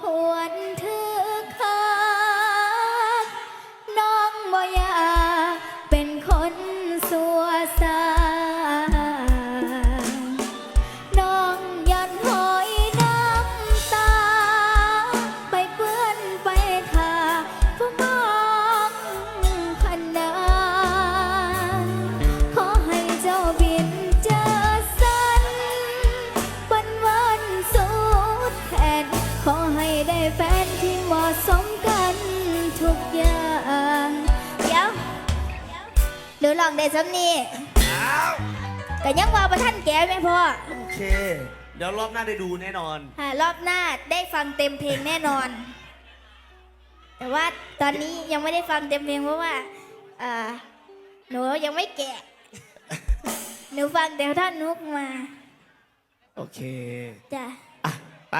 ควรถือค่าน้องบ่อยากเป็นคนสัวซา เหมาะสมกันทุกอย่างเดี๋ยวหรือลองได้สำนีแต่ยังว่าประท่านแก่ไหมพ่อโอเค เดี๋ยวรอบหน้าได้ดูแน่นอนอ่ารอบหน้าได้ฟังเต็มเพลงแน่นอน แต่ว่าตอนนี้ยังไม่ได้ฟังเต็มเพลงเพราะว่าอ่าหนูยังไม่แก่หนูฟังแต่ท่อนนุกมา โอเค จ้ะ อะ ไป